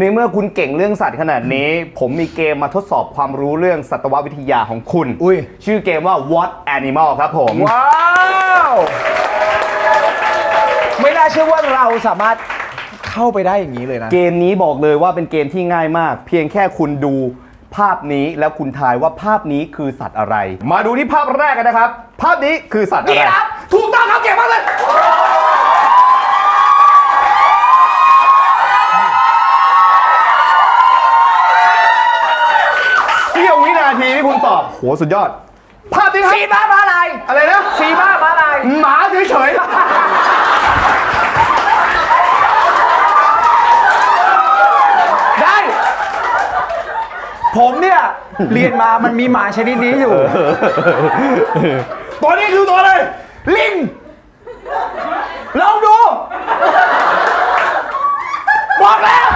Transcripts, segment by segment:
ในเมื่อคุณเก่งเรื่องสัตว์ขนาดนี้ ผมมีเกมมาทดสอบความรู้เรื่องสัตววิทยาของคุณ อุ้ย ชื่อเกมว่า What Animal ครับผม ว้าวไม่น่าเชื่อว่าเราสามารถเข้าไปได้อย่างนี้เลยนะ เกมนี้บอกเลยว่าเป็นเกมที่ง่ายมาก เพียงแค่คุณดูภาพนี้แล้วคุณทายว่าภาพนี้คือสัตว์อะไร มาดูที่ภาพแรกกันนะครับ ภาพนี้คือสัตว์อะไร นี่ครับ ถูกต้องครับเก่งมากเลย เสี้ยว วินาทีที่คุณตอบโหสุดยอด ภาพนี้ครับฟีบ้ามาอะไรอะไรนะฟีบ้ามาอะไรหมาเฉยได้ ผมเนี่ย เรียนมามันมีหมาชนิดนี้อยู่ๆตัวนี้คือตัวอะไร ลิง ลองดู บอกแล้ว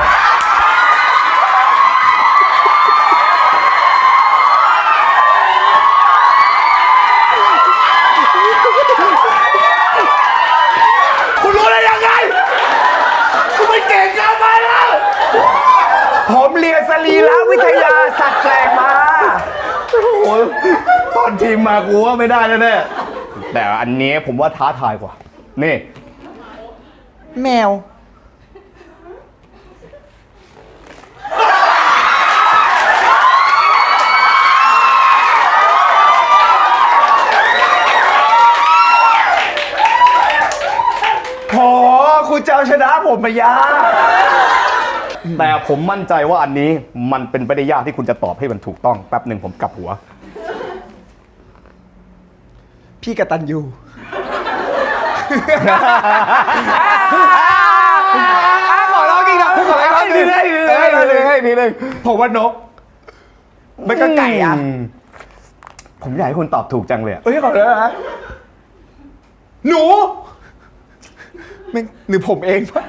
คุณรู้ได้ยังไง คุณไม่เก่งเกินไปแล้ว ผมเรียนสรีรวิทยาสัตว์แปลกมา โอ้โหตอนทีมมากูว่าไม่ได้แน่ๆแต่อันนี้ผมว่าท้าทายกว่า นี่ แมว โหคุณจะเอาชนะผมไปยา แต่ผมมั่นใจว่าอันนี้มันเป็นไปได้ยากที่คุณจะตอบให้มันถูกต้องแป๊บหนึ่งผมกลับหัว พี่กตันยูขอร้องจริงนะขอร้องจริงให้ทีนึงให้ทีนึงให้ทีนึงผมว่านกมันก็ไก่อะมผมอยากให้คุณตอบถูกจังเลยอะเอ้ยขอเลยนะหนูแม่งหรือผมเองปะ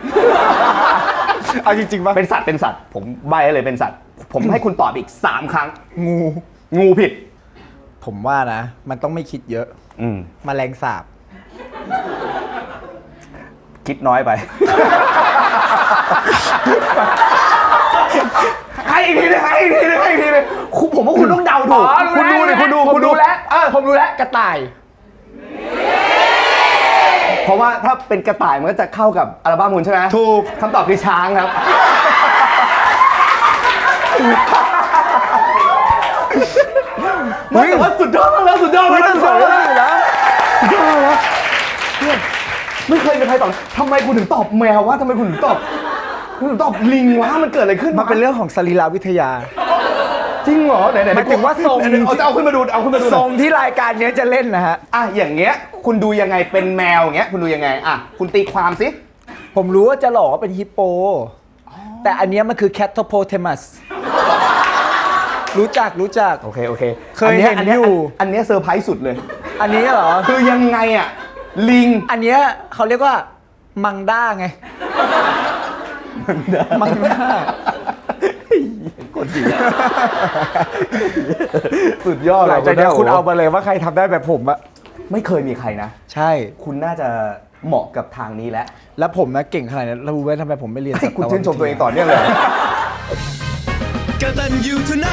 เอาจริงๆปะเป็นสัตว์เป็นสัตว์ ผมใบให้เลยเป็นสัตว์ ผมให้คุณตอบอีก3ครั้ง งูงูผิด ผมว่านะ มันต้องไม่คิดเยอะอืมมแมลงสาบ คิดน้อยไป ให้อีกทีนึงให้อีกทีนึงให้อีกทีนึงคุณผมว่าคุณต้องเดาถูก คุณดูดิคุณดูคุณดูแล้ว เออผมรู้แล้วกระต่าย เพราะว่าถ้าเป็นกระต่ายมันก็จะเข้ากับอัลบั้มคุณใช่ไหมถูกคำตอบคือช้างครับไม่แต่ว่าสุดยอดมากแล้วสุดยอดมากแล้วสุดยอดมากแล้วแล้วสุดยอดมากแล้วเนี่ยไม่เคยมีใครตอบทำไมคุณถึงตอบแมววะทำไมคุณถึงตอบคุณถึงตอบลิงวะมันเกิดอะไรขึ้นวะมันเป็นเรื่องของสรีรวิทยา จริงเหรอไหนไหนหมายถึงว่าทรงเอาจะเอาขึ้นมาดูเอาขึ้นมาดูหทน่รอยงที่รายการเนี้ยจะเล่นนะฮะ อะอย่างเงี้ย คุณดูยังไงเป็นแมวอย่างเงี้ยคุณดูยังไงอะคุณตีความสิผมรู้ว่าจะหลอกว่าเป็นฮิปโป แต่อันเนี้ยมันคือแคทโทโพเทมัสรู้จักรู้จัก โอเคโอเคเคยเห็นอัเนี้อยู่ อันเนี้ยเซอร์ไพรส์สุดเลย อันนี้เหรอ คือยังไงอะลิง อันเนี้ยเขาเรียกว่ามังด้าไง มังด้า คนดีสุดยอดหลังจากเนี้ยโโคุณเอามาเลยว่าใครทำได้แบบผมอะไม่เคยมีใครนะ ใช่ คุณน่าจะเหมาะกับทางนี้แล้วแล้วผมนะเก่งขนาดนี้รู้ไหมทำไมผมไม่เรียนให้คุณสัตวชื่นชมตัวเองต่อเนื่องเลย กตันยูทูไน